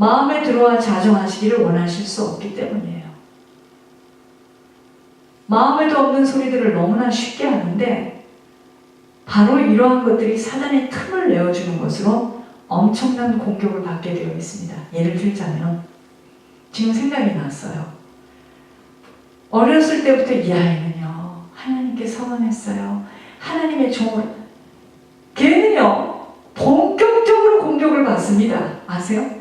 마음에 들어와 자정하시기를 원하실 수 없기 때문이에요. 마음에도 없는 소리들을 너무나 쉽게 하는데 바로 이러한 것들이 사단의 틈을 내어주는 것으로 엄청난 공격을 받게 되어 있습니다. 예를 들자면 지금 생각이 났어요. 어렸을 때부터 이 아이는요 하나님께 서원했어요. 하나님의 종을 걔는요 본격적으로 공격을 받습니다. 아세요?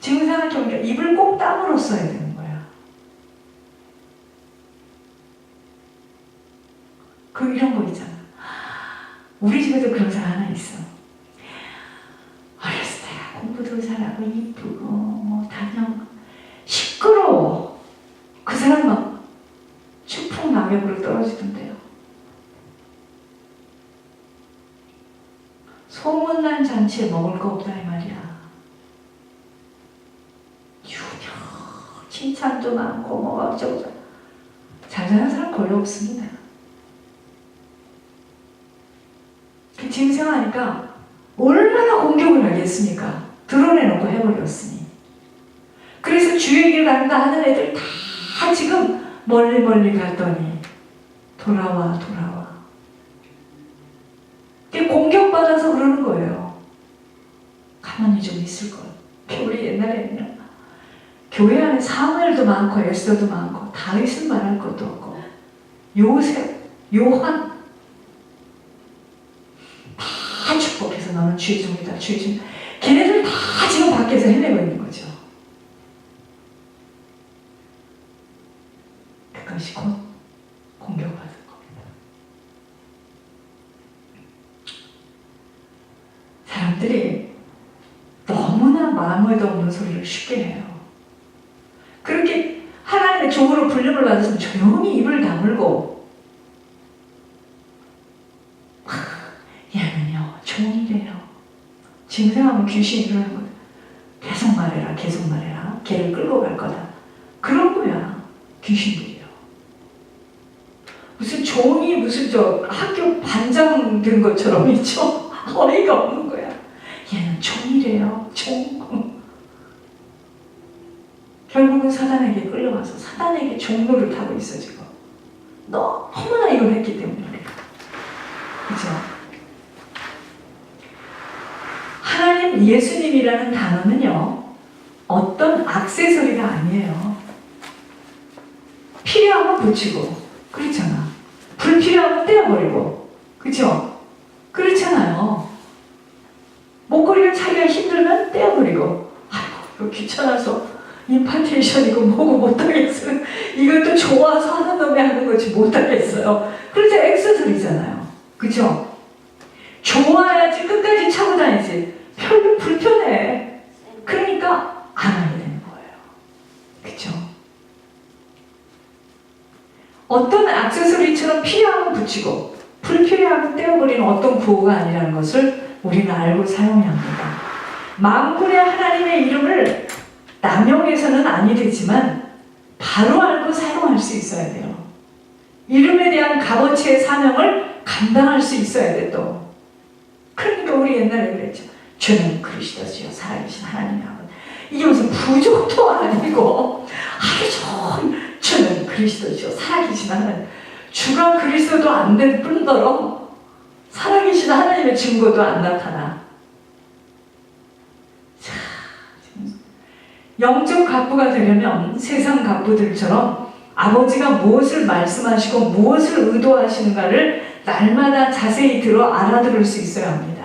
지금 생각해보니까 입을 꼭 땀으로 써야 되는 거야. 그 이런 거 있잖아. 우리 집에도 그런 사람 하나 있어. 어렸을 때 공부도 잘하고 이쁘고 뭐 다녀 시끄러워. 그 사람 막 추풍 낙엽으로 떨어지던데요. 소문난 잔치에 먹을 거 없다 이 말이야. 유명 칭찬도 많고 뭐 어쩌고 잘 사는 사람 거의 없습니다. 그 지금 생각하니까 얼마나 공격을 하겠습니까? 드러내놓고 해버렸으니. 그래서 주의 길 간다 하는 애들 다 지금 멀리 멀리 갔더니 돌아와 돌아와. 공격받아서 그러는 거예요. 가만히 좀 있을 것. 우리 옛날에는요. 교회 안에 사무엘도 많고 에스더도 많고 다윗은 말할 것도 없고 요셉, 요한 다 축복해서 너는 주의 종이다 주의 종 걔네들 다 지금 밖에서 헤매고 있는 거죠. 그것이 곧 공격받은 겁니다. 사람들이 너무나 마음에도 없는 소리를 쉽게 해요. 하나님의 종으로 불림을 받았으면 조용히 입을 다물고 아, 얘는요 종이래요. 지금 생각하면 귀신이 거야. 계속 말해라 계속 말해라 걔를 끌고 갈 거다. 그런 거야 귀신들이요. 무슨 종이 무슨 저 학교 반장 된 것처럼 있죠. 어이가 없는 거야. 얘는 종이래요. 종. 결국은 사단에게 끌려가서 사단에게 종로를 타고 있어 지금. 너무나 이걸 했기 때문에. 그죠? 하나님 예수님이라는 단어는요 어떤 악세서리가 아니에요. 필요하면 붙이고 그렇잖아. 불필요하면 떼어버리고 그죠? 그렇잖아요. 목걸이를 차기가 힘들면 떼어버리고 아이고 귀찮아서 임파테이션이고 뭐고 못하겠어요. 이것도 좋아서 하는 놈이 하는 거지 못하겠어요. 그래서 액세서리잖아요. 그죠? 좋아야지 끝까지 차고 다니지. 별로 불편해. 그러니까 안 하게 되는 거예요. 그죠? 어떤 액세서리처럼 필요하면 붙이고 불필요하면 떼어버리는 어떤 구호가 아니라는 것을 우리는 알고 사용해야 합니다. 만군의 하나님의 이름을 남용해서는 아니 되지만 바로 알고 사용할 수 있어야 돼요. 이름에 대한 값어치의 사명을 감당할 수 있어야 돼 또. 그러니까 우리 옛날에 그랬죠. 주는 그리스도시요 살아계신 아버지. 이게 무슨 부족도 아니고 하루 종일 주는 그리스도시요 살아계신 하나님. 주가 그리스도도 안 될 뿐더러 살아계신 하나님의 증거도 안 나타나. 자, 지금 영적 갑부가 되려면 세상 갑부들처럼 아버지가 무엇을 말씀하시고 무엇을 의도하시는가를 날마다 자세히 들어 알아들을 수 있어야 합니다.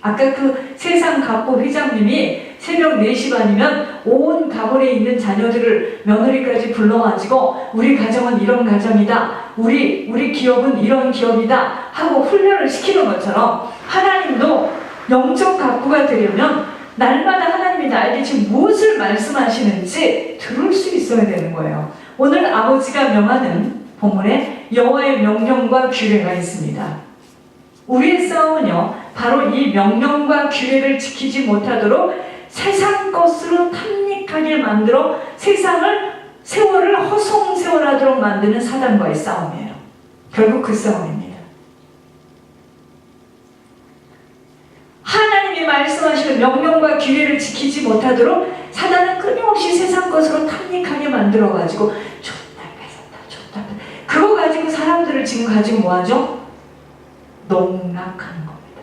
아까 그 세상 갑부 회장님이 새벽 4시 반이면 온 가문에 있는 자녀들을 며느리까지 불러가지고 우리 가정은 이런 가정이다. 우리 우리 기업은 이런 기업이다. 하고 훈련을 시키는 것처럼 하나님도 영적 갑부가 되려면 날마다 하나님이 나에게 지금 무엇을 말씀하시는지 들을 수 있어야 되는 거예요. 오늘 아버지가 명하는 본문에 여호와의 명령과 규례가 있습니다. 우리의 싸움은요, 바로 이 명령과 규례를 지키지 못하도록 세상 것으로 탐닉하게 만들어 세상을 세월을 허송세월하도록 만드는 사단과의 싸움이에요. 결국 그 싸움입니다. 하나님이 명령과 규례를 지키지 못하도록 사단은 끊임없이 세상 것으로 탐닉하게 만들어가지고 좋다 뺏었다 좋다. 그거 가지고 사람들을 지금 가지고 뭐하죠? 농락하는 겁니다.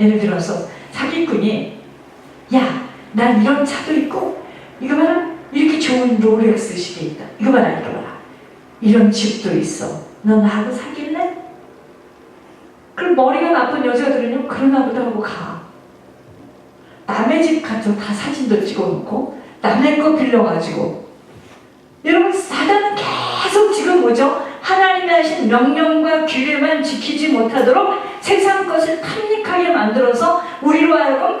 예를 들어서 사기꾼이 야, 난 이런 차도 있고 이거 봐라 이렇게 좋은 롤렉스 시계 있다. 이거 봐라 이거 봐라 이런 집도 있어. 너 나하고 사귈래? 그럼 머리가 나쁜 여자들은요 그러나 보다 하고 가. 남의 집 가서 다 사진도 찍어놓고 남의 거 빌려가지고 여러분 사단은 계속 지금 뭐죠? 하나님이 하신 명령과 규례만 지키지 못하도록 세상 것을 탐닉하게 만들어서 우리로 하여금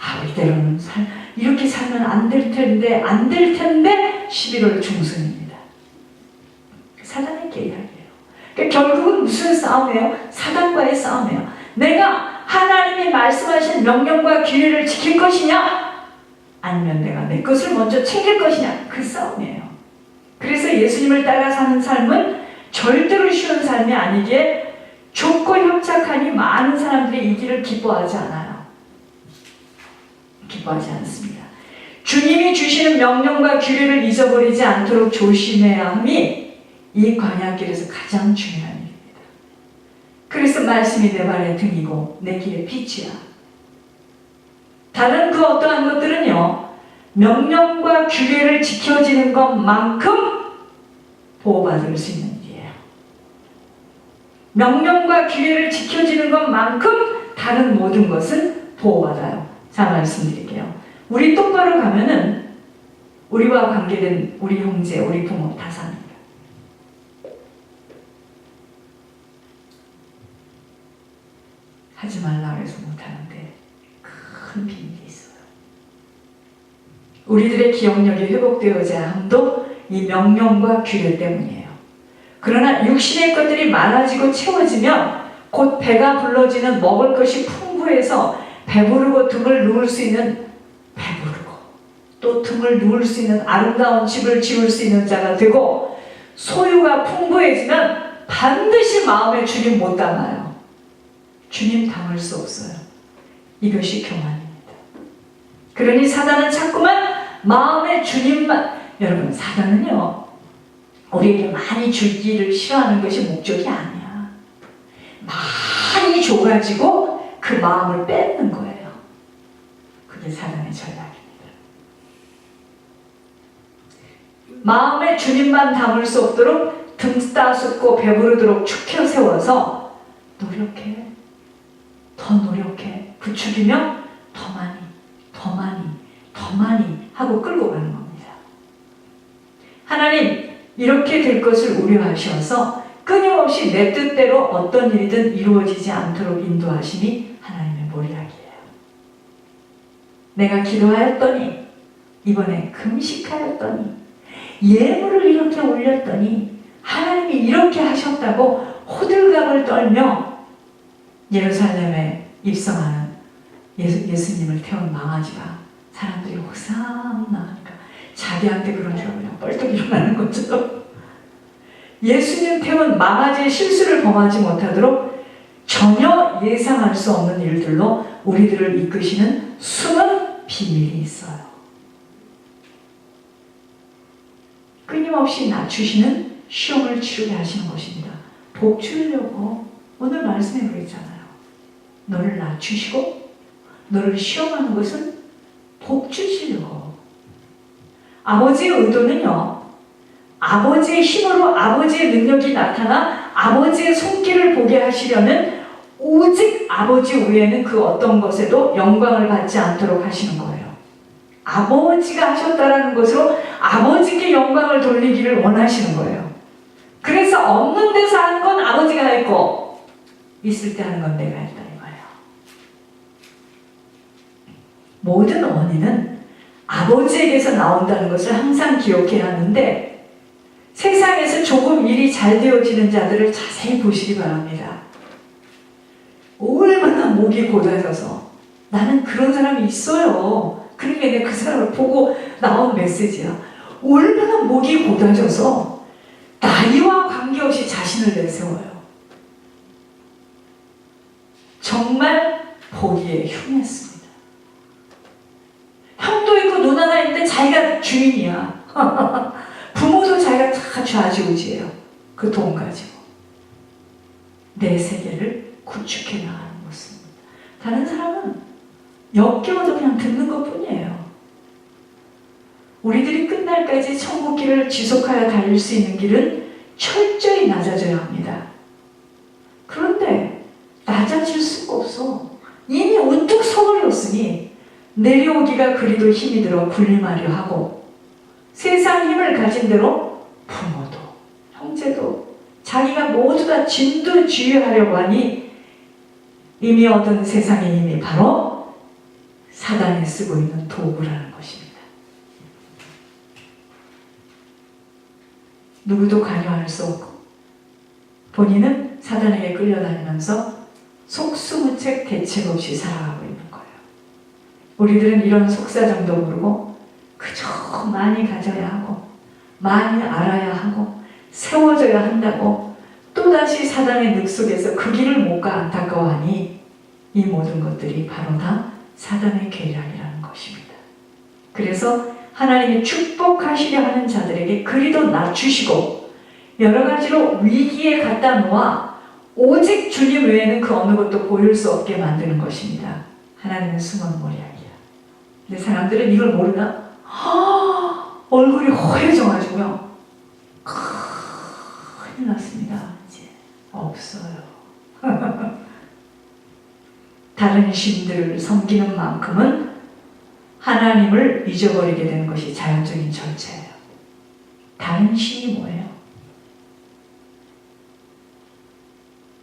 아 이대로는 살, 이렇게 살면 안 될 텐데 안 될 텐데 11월 중순입니다. 사단의 계략이에요. 그러니까 결국은 무슨 싸움이에요? 사단과의 싸움이에요. 내가 하나님이 말씀하신 명령과 규례를 지킬 것이냐? 아니면 내가 내 것을 먼저 챙길 것이냐? 그 싸움이에요. 그래서 예수님을 따라 사는 삶은 절대로 쉬운 삶이 아니기에 좁고 협착하니 많은 사람들이 이 길을 기뻐하지 않아요. 기뻐하지 않습니다. 주님이 주시는 명령과 규례를 잊어버리지 않도록 조심해야 함이 이 광야길에서 가장 중요한 일입니다. 그래서 말씀이 내 발의 등이고 내 길의 빛이야. 다른 그 어떠한 것들은요, 명령과 규례를 지켜지는 것만큼 보호받을 수 있는 일이에요. 명령과 규례를 지켜지는 것만큼 다른 모든 것은 보호받아요. 자, 말씀드릴게요. 우리 똑바로 가면은 우리와 관계된 우리 형제, 우리 부모 다 삽니다. 하지 말라 그래서 못하는데 큰 비밀이 있어요. 우리들의 기억력이 회복되어야 함도 이 명령과 규례 때문이에요. 그러나 육신의 것들이 많아지고 채워지면 곧 배가 불러지는 먹을 것이 풍부해서 배부르고 등을 누울 수 있는 배부르고 또 등을 누울 수 있는 아름다운 집을 지을 수 있는 자가 되고 소유가 풍부해지면 반드시 마음에 주님 못 담아요. 주님 담을 수 없어요. 이것이 교만입니다. 그러니 사단은 자꾸만 마음에 주님만 여러분 사단은요 우리에게 많이 주기를 싫어하는 것이 목적이 아니야. 많이 줘가지고 그 마음을 뺏는 거예요. 그게 사단의 전략입니다. 마음에 주님만 담을 수 없도록 등 따숩고 배부르도록 축혀 세워서 노력해. 더 노력해. 부추기면 더 많이, 더 많이, 더 많이 하고 끌고 가는 겁니다. 하나님, 이렇게 될 것을 우려하셔서 끊임없이 내 뜻대로 어떤 일이든 이루어지지 않도록 인도하심이 하나님의 머리약이에요. 내가 기도하였더니, 이번에 금식하였더니, 예물을 이렇게 올렸더니, 하나님이 이렇게 하셨다고 호들갑을 떨며 예루살렘에 입성하는 예수, 예수님을 태운 망아지가 사람들이 호상 나가니까 자기한테 그런 줄 그냥 뻘떡 일어나는 거죠. 예수님 태운 망아지의 실수를 범하지 못하도록 전혀 예상할 수 없는 일들로 우리들을 이끄시는 숨은 비밀이 있어요. 끊임없이 낮추시는 시험을 치르게 하시는 것입니다. 복 주려고 오늘 말씀에 그랬잖아요. 너를 낮추시고 너를 시험하는 것은 복 주시려고. 아버지의 의도는요. 아버지의 힘으로 아버지의 능력이 나타나 아버지의 손길을 보게 하시려는 오직 아버지 외에는 그 어떤 것에도 영광을 받지 않도록 하시는 거예요. 아버지가 하셨다라는 것으로 아버지께 영광을 돌리기를 원하시는 거예요. 그래서 없는 데서 하는 건 아버지가 했고 있을 때 하는 건 내가 했다 이거예요. 모든 원인은 아버지에게서 나온다는 것을 항상 기억해야 하는데 세상에서 조금 일이 잘 되어지는 자들을 자세히 보시기 바랍니다. 얼마나 목이 고달려서 나는 그런 사람이 있어요. 그러니까 내가 그 사람을 보고 나온 메시지야. 얼마나 목이 고달려서 나이와 관계없이 자신을 내세워요. 정말 보기에 흉했습니다. 형도 있고 누나가 있는데 자기가 주인이야. 부모도 자기가 다 좌지우지예요. 그 돈 가지고. 내 세계를 구축해 나가는 모습입니다. 다른 사람은 역겨워도 그냥 듣는 것 뿐이에요. 우리들이 끝날까지 천국 길을 지속하여 달릴 수 있는 길은 철저히 낮아져야 합니다. 그런데 낮아질 수가 없어. 이미 우뚝 서버렸으니 내려오기가 그리도 힘이 들어 군림하려 하고 세상 힘을 가진 대로 부모도 형제도 자기가 모두 다 진두지휘하려고 하니 이미 얻은 세상의 힘이 바로 사단이 쓰고 있는 도구라는 것입니다. 누구도 관여할 수 없고 본인은 사단에게 끌려다니면서 속수무책 대책 없이 살아가고. 우리들은 이런 속사정도 모르고 그저 많이 가져야 하고 많이 알아야 하고 세워져야 한다고 또다시 사단의 늪 속에서 그 길을 못 가 안타까워하니 이 모든 것들이 바로 다 사단의 계략이라는 것입니다. 그래서 하나님이 축복하시려 하는 자들에게 그리도 낮추시고 여러 가지로 위기에 갖다 놓아 오직 주님 외에는 그 어느 것도 보일 수 없게 만드는 것입니다. 하나님은 숨은 모략이야. 근데 사람들은 이걸 모르나? 아, 얼굴이 허해져가지고요. 큰일 났습니다. 이제 없어요. 다른 신들을 섬기는 만큼은 하나님을 잊어버리게 되는 것이 자연적인 절차예요. 다른 신이 뭐예요?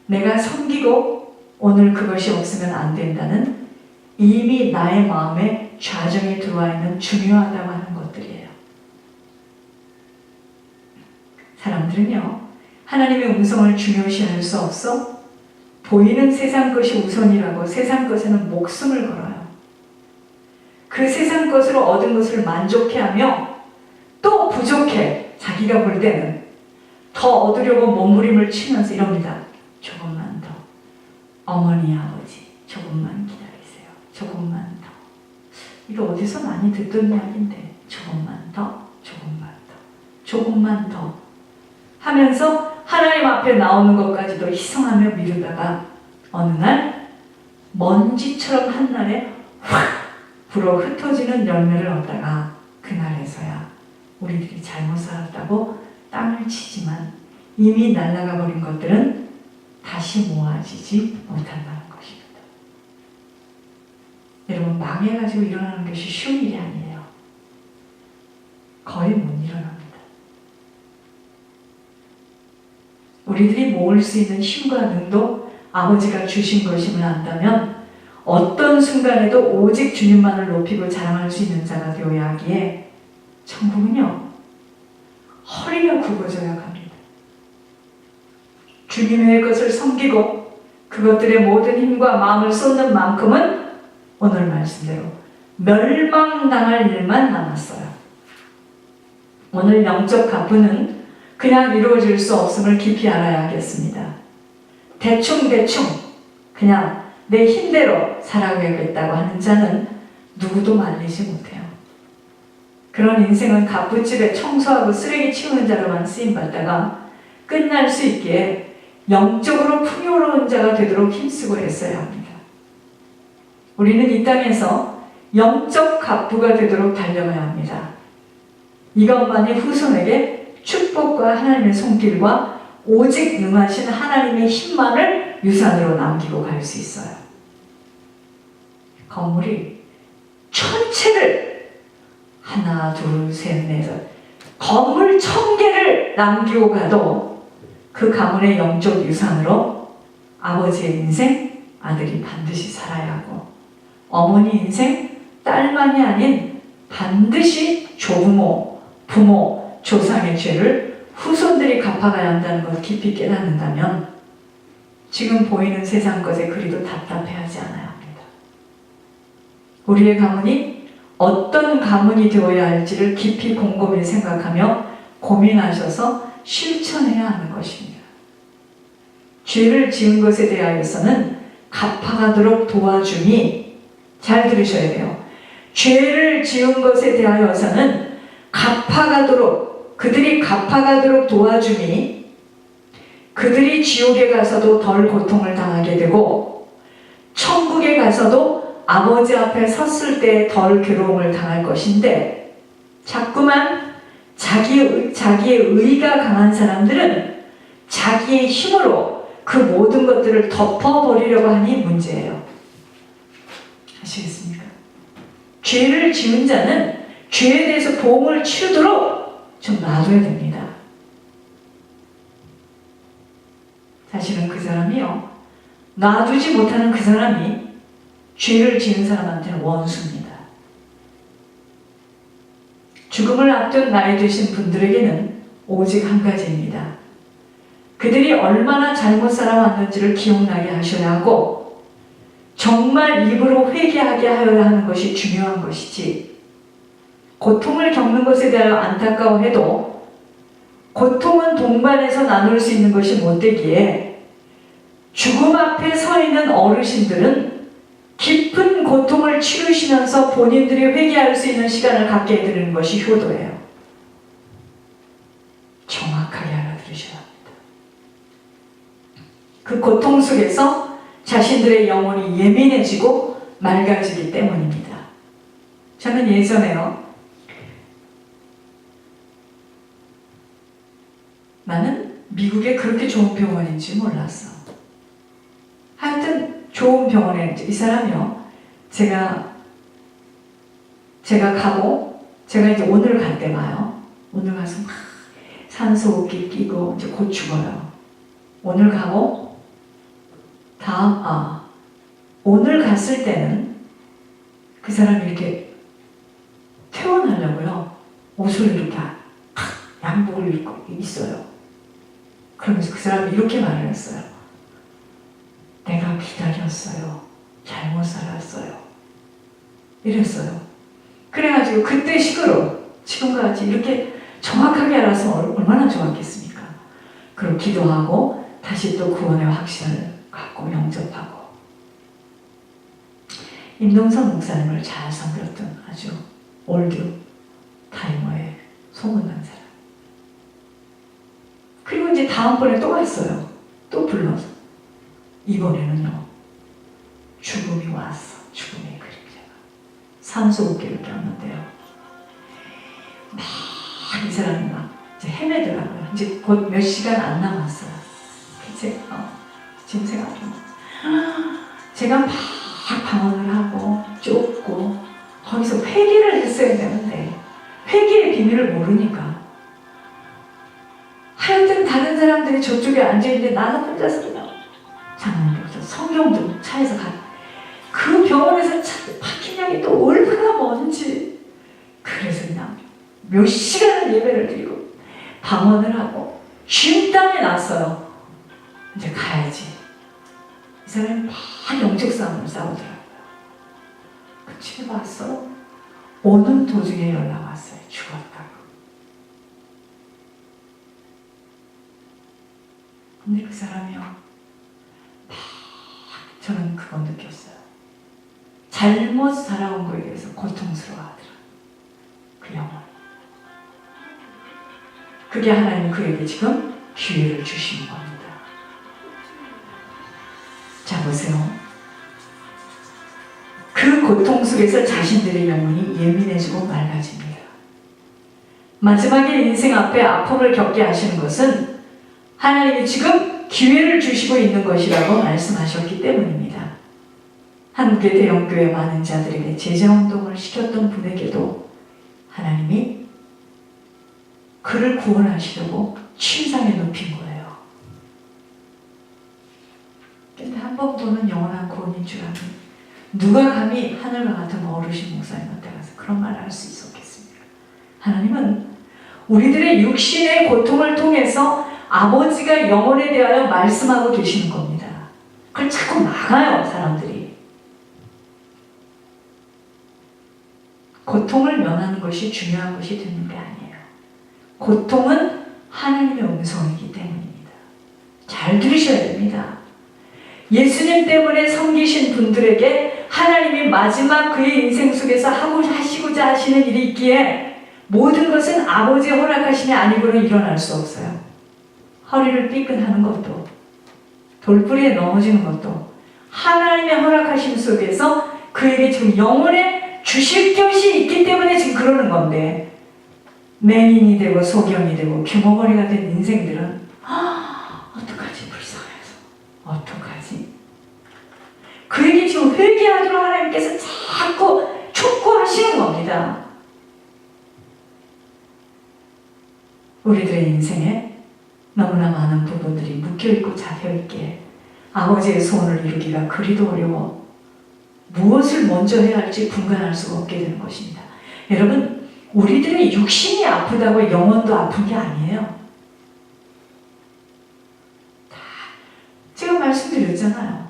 내가 섬기고 오늘 그것이 없으면 안 된다는 이미 나의 마음에 좌정이 들어와 있는 중요하다고 하는 것들이에요. 사람들은요, 하나님의 음성을 중요시할 수 없어 보이는 세상 것이 우선이라고 세상 것에는 목숨을 걸어요. 그 세상 것으로 얻은 것을 만족해하며 또 부족해 자기가 볼 때는 더 얻으려고 몸부림을 치면서 이럽니다. 조금만 더. 어머니 아버지 조금만 이거 어디서 많이 듣던 이야기인데 조금만 더. 조금만 더. 조금만 더. 하면서 하나님 앞에 나오는 것까지도 희생하며 미루다가 어느 날 먼지처럼 한날에 확 불어 흩어지는 열매를 얻다가 그날에서야 우리들이 잘못 살았다고 땅을 치지만 이미 날아가 버린 것들은 다시 모아지지 것입니다. 여러분 망해가지고 일어나는 것이 쉬운 일이 아니에요. 거의 못 일어납니다. 우리들이 모을 수 있는 힘과 능도 아버지가 주신 것임을 안다면 어떤 순간에도 오직 주님만을 높이고 자랑할 수 있는 자가 되어야 하기에 천국은요 허리가 굽어져야 합니다. 주님의 것을 섬기고 그것들의 모든 힘과 마음을 쏟는 만큼은 오늘 말씀대로 멸망당할 일만 남았어요. 오늘 영적 가부는 그냥 이루어질 수 없음을 깊이 알아야 하겠습니다. 대충대충 그냥 내 힘대로 살아가겠다고 하는 자는 누구도 말리지 못해요. 그런 인생은 갑부집에 청소하고 쓰레기 치우는 자로만 쓰임받다가 끝날 수 있기에 영적으로 풍요로운 자가 되도록 힘쓰고 했어야 합니다. 우리는 이 땅에서 영적 갑부가 되도록 달려가야 합니다. 이것만이 후손에게 축복과 하나님의 손길과 오직 능하신 하나님의 힘만을 유산으로 남기고 갈 수 있어요. 건물이 전체를 하나, 둘, 셋, 넷, 건물 천 개를 남기고 가도 그 가문의 영적 유산으로 아버지의 인생, 아들이 반드시 살아야 하고 어머니 인생, 딸만이 아닌 반드시 조부모, 부모, 조상의 죄를 후손들이 갚아가야 한다는 걸 깊이 깨닫는다면 지금 보이는 세상 것에 그리도 답답해하지 않아야 합니다. 우리의 가문이 어떤 가문이 되어야 할지를 깊이 곰곰이 생각하며 고민하셔서 실천해야 하는 것입니다. 죄를 지은 것에 대하여서는 갚아가도록 도와줌이 잘 들으셔야 돼요. 죄를 지은 것에 대하여서는 갚아가도록 그들이 갚아가도록 도와줌이 그들이 지옥에 가서도 덜 고통을 당하게 되고 천국에 가서도 아버지 앞에 섰을 때 덜 괴로움을 당할 것인데 자꾸만 자기, 자기의 의가 강한 사람들은 자기의 힘으로 그 모든 것들을 덮어버리려고 하니 문제예요. 아시겠습니까? 죄를 지은 자는 죄에 대해서 보험을 치르도록 좀 놔둬야 됩니다. 사실은 그 사람이요. 놔두지 못하는 그 사람이 죄를 지은 사람한테는 원수입니다. 죽음을 앞둔 나이 드신 분들에게는 오직 한 가지입니다. 그들이 얼마나 잘못 살아왔는지를 기억나게 하셔야 하고, 정말 입으로 회개하게 하여야 하는 것이 중요한 것이지, 고통을 겪는 것에 대하여 안타까워해도, 고통은 동반해서 나눌 수 있는 것이 못되기에, 죽음 앞에 서 있는 어르신들은 깊은 고통을 치르시면서 본인들이 회개할 수 있는 시간을 갖게 해드리는 것이 효도예요. 정확하게 알아들으셔야 합니다. 그 고통 속에서 자신들의 영혼이 예민해지고 맑아지기 때문입니다. 저는 예전에요. 나는 미국에 그렇게 좋은 병원인지 몰랐어. 하여튼 좋은 병원에 이 사람이요. 제가 제가 가고 제가 이제 오늘 갈때 봐요. 오늘 가서 막 산소호흡기 끼고 이제 곧 죽어요. 오늘 가고 다음 아 오늘 갔을 때는 그 사람이 이렇게 퇴원하려고요. 옷을 이렇게 양복을 입고 있어요. 그러면서 그 사람이 이렇게 말을 했어요. 내가 기다렸어요. 잘못 살았어요. 이랬어요. 그래가지고 그때 식으로 지금같이 이렇게 정확하게 알아서 얼마나 좋았겠습니까? 그리고 기도하고 다시 또 구원의 확신을 갖고 영접하고 임동선 목사님을 잘 섬겼던 아주 올드 타이머의 소문난 사람. 그리고 이제 다음번에 또 왔어요. 또 불러서. 이번에는요. 죽음이 왔어. 죽음의 그림자가. 산소호흡기를 꼈는데요. 막이 사람이 막 헤매더라고요. 이제 곧 몇 시간 안 남았어요. 이제 어, 지금 생각해. 제가 막 방언을 하고 쫓고 거기서 회개를 했어야 되는데 회개의 비밀을 모르니까 하여튼 다른 사람들이 저쪽에 앉아있는데 나는 혼자서 그냥 장로님께서 성경도 차에서 가. 그 병원에서 차, 파킹량이 또 얼마나 먼지. 그래서 그냥 몇 시간을 예배를 드리고 방언을 하고 쉼땀이 났어요. 이제 가야지. 이 사람이 막 영적 싸움을 싸우더라고요. 그 집에 왔어. 오는 도중에 연락 왔어요. 죽었다고. 근데 그 사람이요. 막 저는 그거 느꼈어요. 잘못 살아온 거에 대해서 고통스러워하더라. 그 영혼. 그게 하나님 그에게 지금 기회를 주시는 겁니 보세요. 그 고통 속에서 자신들의 영혼이 예민해지고 맑아집니다. 마지막에 인생 앞에 아픔을 겪게 하시는 것은 하나님이 지금 기회를 주시고 있는 것이라고 말씀하셨기 때문입니다. 한국의 대형교회 많은 자들에게 제자운동을 시켰던 분에게도 하나님이 그를 구원하시려고 침상에 눕힌 거예요. 근데 한 번 보는 영원한 구원인 줄 아는 누가 감히 하늘과 같은 어르신 목사님한테 가서 그런 말을 할 수 있었겠습니까? 하나님은 우리들의 육신의 고통을 통해서 아버지가 영혼에 대하여 말씀하고 계시는 겁니다. 그걸 자꾸 막아요, 사람들이. 고통을 면하는 것이 중요한 것이 되는 게 아니에요. 고통은 하나님의 음성이기 때문입니다. 잘 들으셔야 됩니다. 예수님 때문에 섬기신 분들에게 하나님이 마지막 그의 인생 속에서 하고 하시고자 하시는 일이 있기에 모든 것은 아버지의 허락하심이 아니고는 일어날 수 없어요. 허리를 삐끈하는 것도 돌뿌리에 넘어지는 것도 하나님의 허락하심 속에서 그에게 지금 영혼에 주실 것이 있기 때문에 지금 그러는 건데 맹인이 되고 소경이 되고 규모거리가 된 인생들은 아, 어떡하지 불쌍해서 어떡하지 그에게 지금 회개 하나님께서 자꾸 촉구하시는 겁니다 우리들의 인생에 너무나 많은 부분들이 묶여있고 잡혀있기에 아버지의 소원을 이루기가 그리도 어려워 무엇을 먼저 해야 할지 분간할 수가 없게 되는 것입니다. 여러분, 우리들의 육신이 아프다고 영혼도 아픈 게 아니에요. 다 제가 말씀드렸잖아요.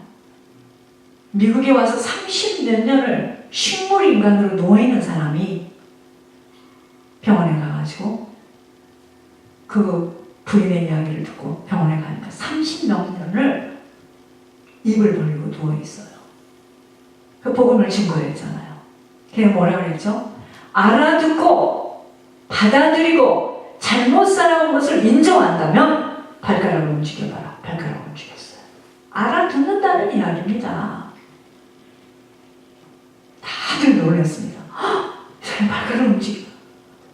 미국에 와서 30 몇 년을 식물 인간으로 누워있는 사람이 병원에 가가지고 그 부인의 이야기를 듣고 병원에 가니까 30몇 년을 입을 벌리고 누워있어요. 그 복음을 증거했잖아요. 그게 뭐라 그랬죠? 알아듣고 받아들이고 잘못 살아온 것을 인정한다면 발가락을 움직여봐라. 발가락을 움직였어요. 알아듣는다는 이야기입니다. 다들 놀랐습니다. 헉, 이 사람이 발가락 움직여.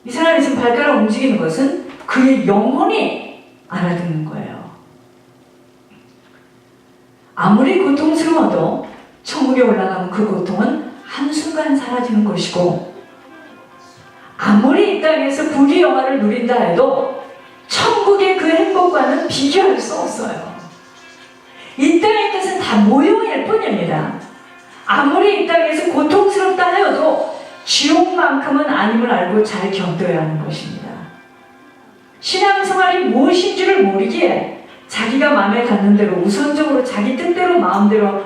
이 사람이 지금 발가락 움직이는 것은 그의 영혼이 알아듣는 거예요. 아무리 고통스러워도 천국에 올라가면 그 고통은 한순간 사라지는 것이고 아무리 이 땅에서 부귀 영화를 누린다 해도 천국의 그 행복과는 비교할 수 없어요. 이 땅의 것은 다 모형일 뿐입니다. 아무리 이 땅에서 고통스럽다 하여도 지옥만큼은 아님을 알고 잘 견뎌야 하는 것입니다. 신앙생활이 무엇인 줄을 모르기에 자기가 마음에 닿는 대로 우선적으로 자기 뜻대로 마음대로